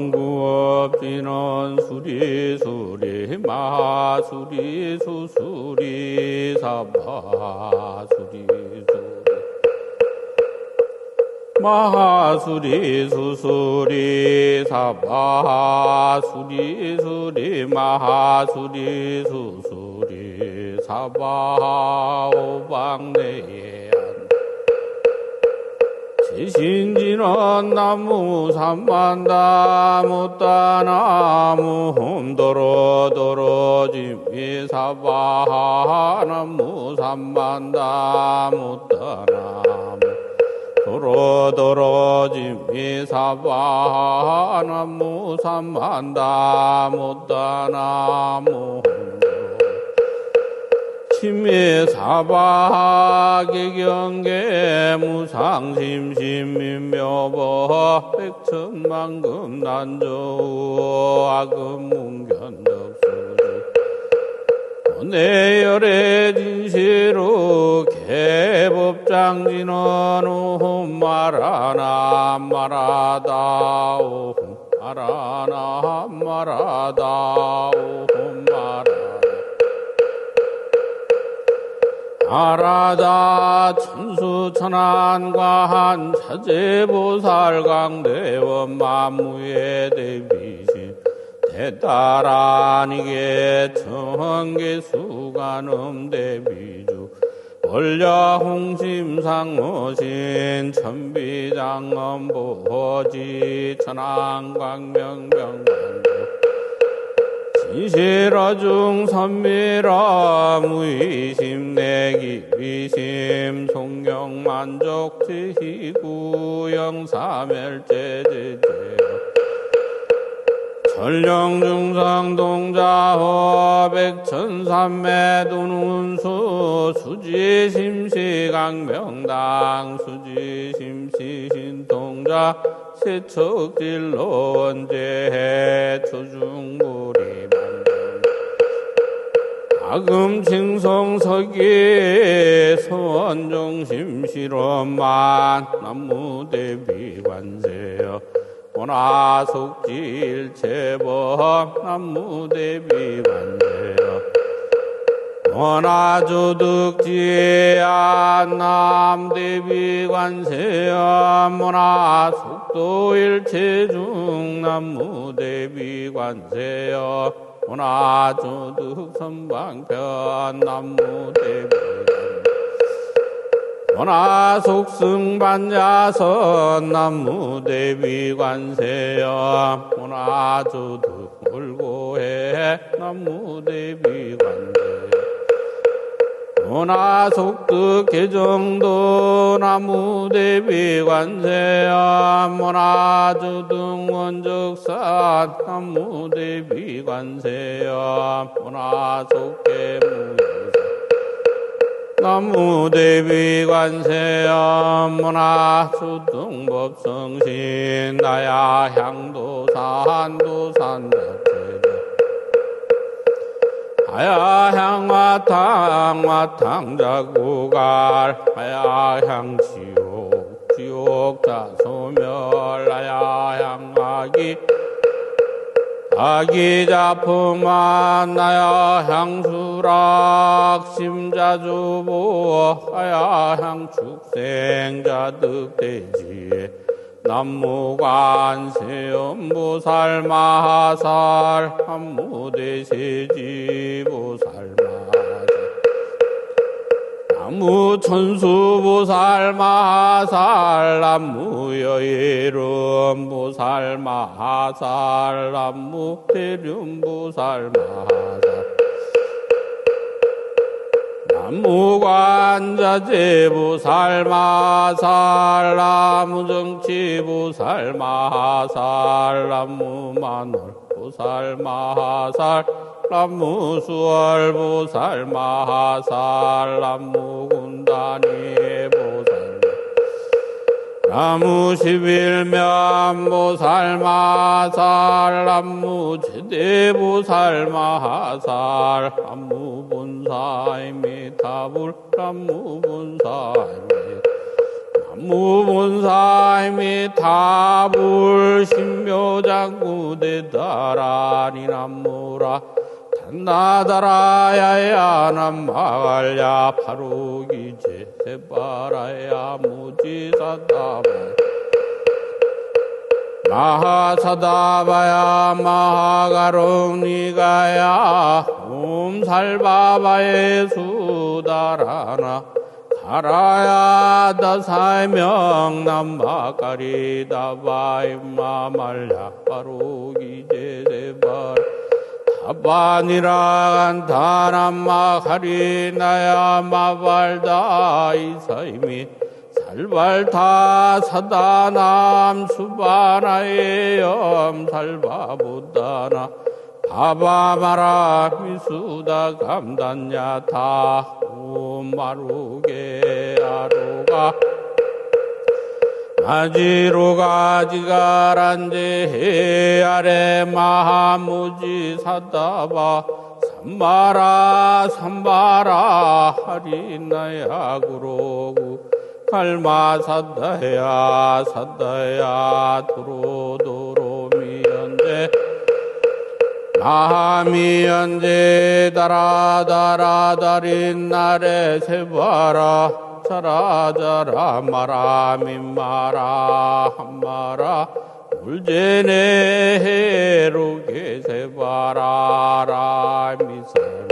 영구업지는 수리 수리 마수리 수수리 사바 수리 마하수리 수수리 사바 수리 수리 마하수리 수수리 사바 오방내에 지 신지는 나무 삼만나무 따나무 홈도로도로 지미사바 나무 삼만나무 따나무 도로도로 지미사바 나무 삼만나무 따나무 심해 사박의 경계 무상심심민묘보 백천만금 난조 악음 문견덕수지. 내열의 진시로 개법장진은 오흠 말하나 말하다 오흠 말하나 말하다 오 아라자 천수천안과한 차제보살강대원 만무의 대비신 대따라니게 청계수관음 대비주 원려홍심상무신 천비장엄보지 천안광명명관조 이시라중 선미라 무의심 내기 위심 송경만족 지희구 영 사멸제제제. 전령 중상 동자호 백천삼매도눈수 수지심시 강명당 수지심시 신동자 세척질로 원제해 초중부리 아금칭성석이 소원종심실험만 남무대비 관세여 원하속질체법 남무대비 관세여 원하조득지 안 남대비관세여 원하속도일체중 남무대비관세여 원하조득 선방편 남무대비관 원하속승반야선 남무대비관세여 원하조득 물고해 남무대비관세여 문화속득 개정도 나무대비 관세야. 문화주등 원적산 나무대비 관세야. 문화속계 무사. 나무대비 관세야. 문화수등법성신. 나야 향도산 도산자체 하야향화 탕 화 탕자구갈. 하야향 지옥 지옥 자소멸. 하야향 아기 아기 자품만 나야 향수락 심자주보 하야 향축생자 득대지에 남무관세음보살 마살 한무대세지보살 마살. 남무천수보살 마살 남무여이름보살 마살 남무대륜보살 마살. 남 무관자제보살 마살 나무정치보살 마살 남무만월 보살 마살 남무수월보살 마살 남무군단이 보살 나무 십일면 보살 마살 남무 제대보살 마살 남무 본사이미 타불 남무 본사이미 무문사임이 다불 신묘장구대 다라니 남무라. 단 나다라야야 남마갈야 바로기 제세바라야 무지사다바. 마하사다바야 마하가롱니가야 옴살바바의 수다라나. 가라야 다사명 남마가리다바임마말야 바로기 제세발 다 바니라 간다남마가리나야 마발다 이사이미 살발타 사다남 수바나의 염살바보다나 바바마라 미수다 감단야타 마루게 아로가 마지로가 지가란제 해아래 마하무지 사다바 삼바라 삼바라 하리나야 구로구. 칼마 사다야 사다야 도로도로 미연제. 마미연제 다라다라다린 날에 세바라 자라 자라 마라 민마라 한마라 울제네 해로게 세바라라 미선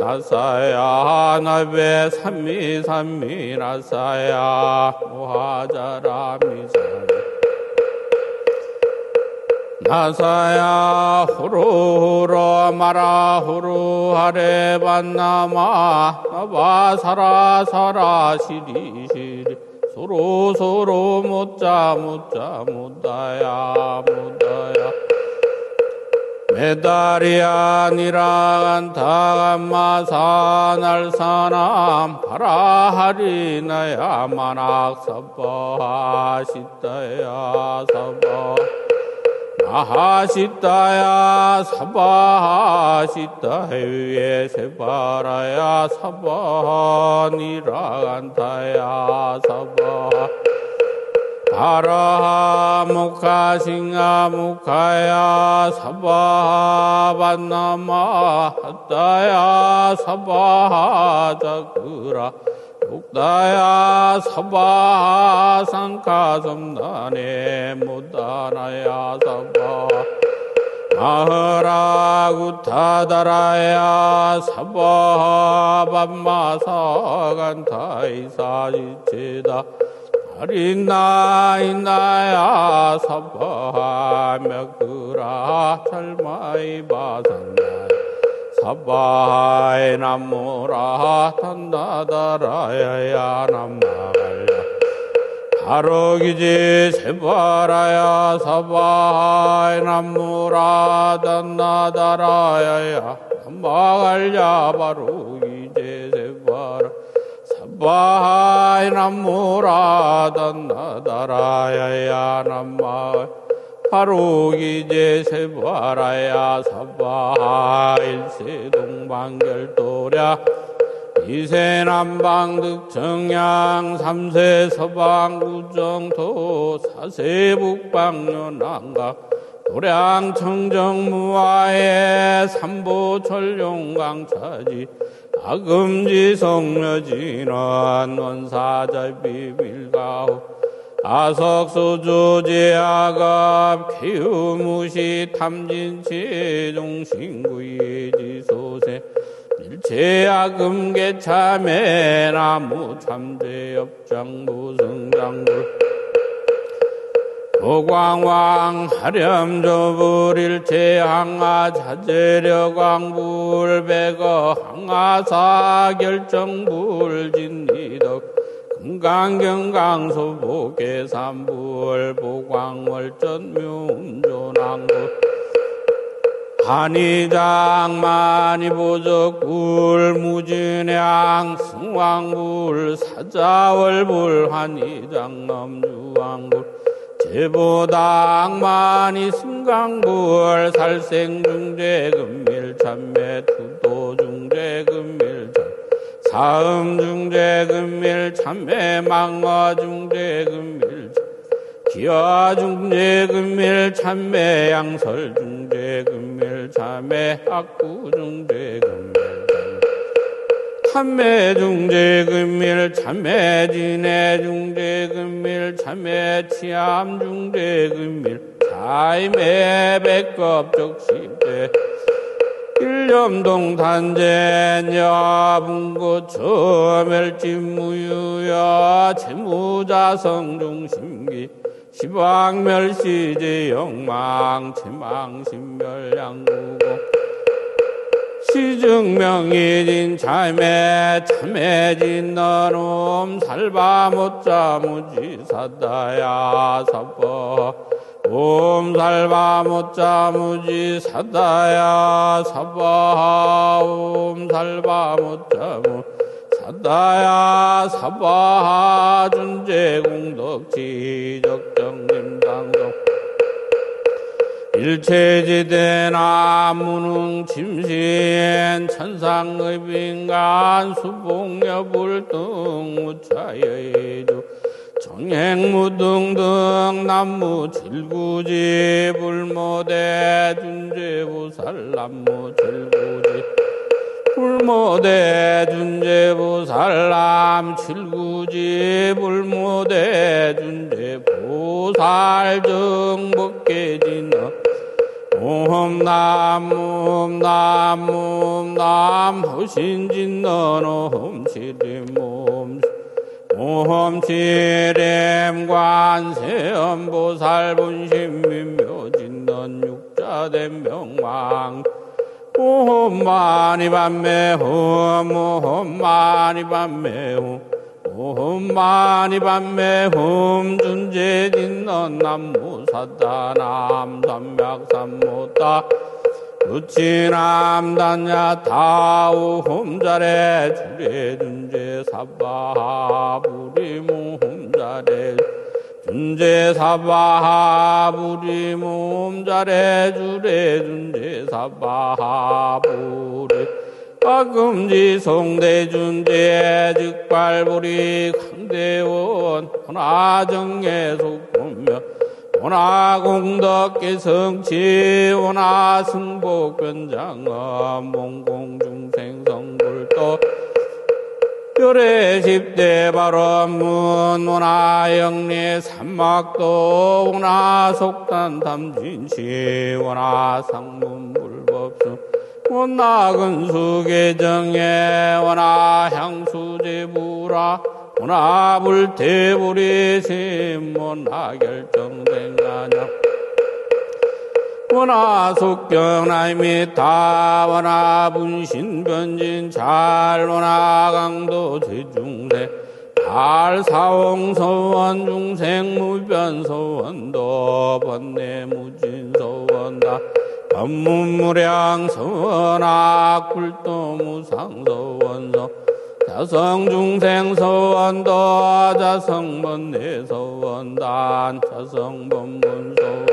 나사야 나베 삼미 삼미 나사야 모하자라 미선 나사야 후루후루 마라 후루하레 반나마 나바사라 사라 시리 시리. 소로 소로 못자 못자 못다야 못다야. 메달이 아니라 안타감마사 날사남 바라하리나야 만악사바 시다야 사바 마하시다야 사바하시다. 해위에 세바라야 사바니라 간타야 사바. 바라하 무카 싱하 무카야 사바하 반나마 하다야 사바하 자그라 육다야 사바 상카 섬나네 무다나야 사바 마하라 구타다라야 사바 밤마사 간타이사 지체다 아리나 이나야 사바 맥그라 찰마이 바산나 사바에 남무라 탄다다라야야 남마갈야. 바로기지 세바라야 사바에 남무라 단나다라야야. 남마갈야 바로기지 세바라. 사바에 남무라 단나다라야야 남마갈 바로기제 세바라야 사바 일세 동방결도랴. 이세 남방 득 정양 삼세 서방 구정도 사세 북방 연안가. 도량 청정무화의 삼보 철룡강차지. 아금지 성묘진원 원사자 비밀가호 아석소조제아갑 개유무시 탐진치 종신구이지소세 일체아금계 참에 나무 참제엽장 무승장불 도광왕 하렴조불 일체 항아 자제려 광불 백어 항아사 결정불 진리덕 금강경강소 보계삼불 보광월전묘운조낭불 한의장 만이보적불 무진양 승왕불 사자월불 한의장 넘주왕불 제보당 만이 승강불 살생중재 금 밀참매 투도중재 금밀참 다음 중재금밀 참매 망어 중재금밀 기아 중재금밀 참매 양설 중재금밀 참매 학구 중재금밀 참매 중재금밀 참매 진해 중재금밀 참매 치암 중재금밀 차임의 백겁 적시대 일념동 단전 야분고 처멸진무유야 재무자성 중심기 시방멸시제 영망 체망신멸양구고 시증명이진 참매 참매진 너놈 살바 못자 무지사다야 사법 옴살바 못자 무지 사다야 사바 옴살바 못자 무 사다야 사바 준재 공덕 지 적정림당동 일체지대 나무능 침신 천상의 빈간 수봉여 불등 무차여의주 정행무등등 남무 칠구지 불모대 준재보살 남무 칠구지. 불모대 준재보살람 칠구지 불모대 준재보살 정복계진어 옴남옴남옴남 호신진너노 홈치리몸 옴치렘 관세음보살 분심민묘진넌 육자된 명망. 옴마니 밤매 홈 옴마니 밤매 홈 옴마니 밤매 홈 준재진넌 남무사다 남삼맥삼모다 우치남단야 다우 홈자래 주례 준재 사바 부리무 홈자래 준재 사바 부리무 홈자래 주례 준재 사바 부리 아금지 성대 준재 즉발부리 강대원 하나정예 속보며 오나 공덕계 성치 오나 승복변장엄 몽공중생 성불도 별의 십대 발언문 오나 영리 삼막도 오나 속단 탐진시 오나 상문 불법수 오나 근수계정에 오나 향수제부라 오나 불태불이 심문하 결정된 가냐? 원하 속경나임이 다 원하 분신변진 잘 원하 강도 제중세 달사홍서원 중생무변서원도 번뇌무진서원다 법문무량서원악 굴도무상서원서 자성 중생 서원도 자성 번뇌 서원단 자성번문서원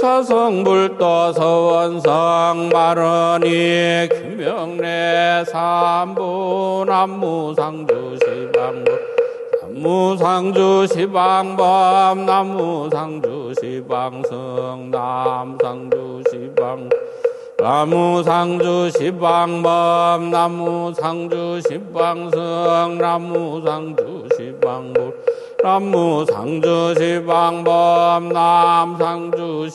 자성 불도 서원성 마른이 김명래 삼부 남무상주 시방부 남무상주 시방법 남무상주 시방성 남상주시방 나무상주시방법 나무상주시방성 나무상주시방법 나무상주시방법 남상주시방성